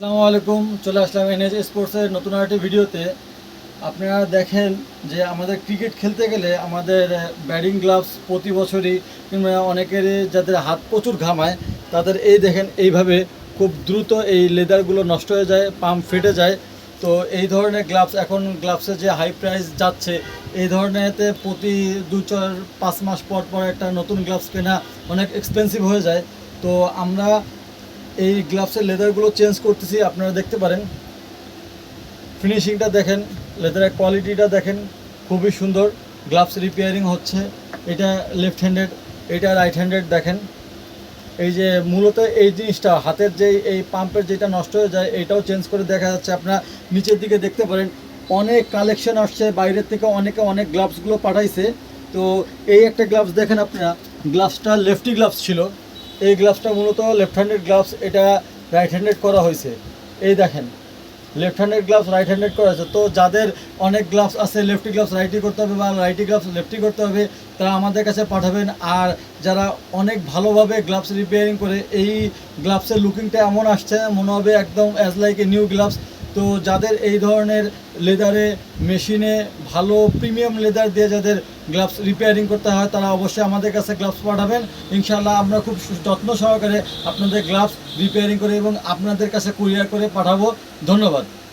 আসসালামু আলাইকুম, চলে আসলাম এনএস স্পোর্টসের নতুন আরেকটি ভিডিওতে। আপনারা দেখেন যে আমাদের ক্রিকেট খেলতে গেলে আমাদের ব্যাটিং গ্লাভস প্রতি বছরই কিংবা অনেকের যাদের হাত প্রচুর ঘামায়, তাদের এই দেখেন এইভাবে খুব দ্রুত এই লেদারগুলো নষ্ট হয়ে যায়, পাম্প ফেটে যায়। তো এই ধরনের গ্লাভস এখন গ্লাভসের যে হাই প্রাইস যাচ্ছে, এই ধরনেরতে প্রতি দু চার, পাঁচ মাস পর পর একটা নতুন গ্লাভস কেনা অনেক এক্সপেন্সিভ হয়ে যায়। তো আমরা এই গ্লাভসের লেদারগুলো চেঞ্জ করতেছি, আপনারা দেখতে পারেন। ফিনিশিংটা দেখেন, লেদারের কোয়ালিটিটা দেখেন, খুবই সুন্দর। গ্লাভস রিপেয়ারিং হচ্ছে, এটা লেফট হ্যান্ডেড এটা রাইট হ্যান্ডেড দেখেন। এই যে মূলত এই জিনিসটা, হাতের যে এই পাম্পের যেটা নষ্ট হয়ে যায়, এটাও চেঞ্জ করে দেখা যাচ্ছে। আপনারা নিচের দিকে দেখতে পারেন, অনেক কালেকশন আসছে, বাইরের থেকে অনেকে অনেক গ্লাভসগুলো পাঠাইছে। তো এই একটা গ্লাভস দেখেন আপনারা, গ্লাভসটা লেফটি গ্লাভস ছিল। এই গ্লাভসটা মূলত লেফট হ্যান্ডেড গ্লাভস এটা রাইট হ্যান্ডেড করা হয়েছে। এই দেখেন left handed gloves right handed করা আছে তো যাদের অনেক গ্লাভস আছে লেফটি গ্লাভস রাইটি করতে হবে বা রাইটি গ্লাভস লেফটি করতে হবে, তারা আমাদের কাছে পাঠাবেন। আর যারা অনেক ভালোভাবে গ্লাভস রিপেয়ারিং করে, এই গ্লাভসের লুকিংটা এমন আসছে, মনে হবে একদম as like a new gloves তো যাদের এই ধরনের লেদারে মেশিনে ভালো প্রিমিয়াম লেদার দিয়ে যাদের গ্লাভস রিপেয়ারিং করতে হয়, তারা অবশ্যই আমাদের কাছে গ্লাভস পাঠাবেন। ইনশাল্লাহ আমরা খুব যত্ন সহকারে আপনাদের গ্লাভস রিপেয়ারিং করে এবং আপনাদের কাছে কুরিয়ার করে পাঠাবো। ধন্যবাদ।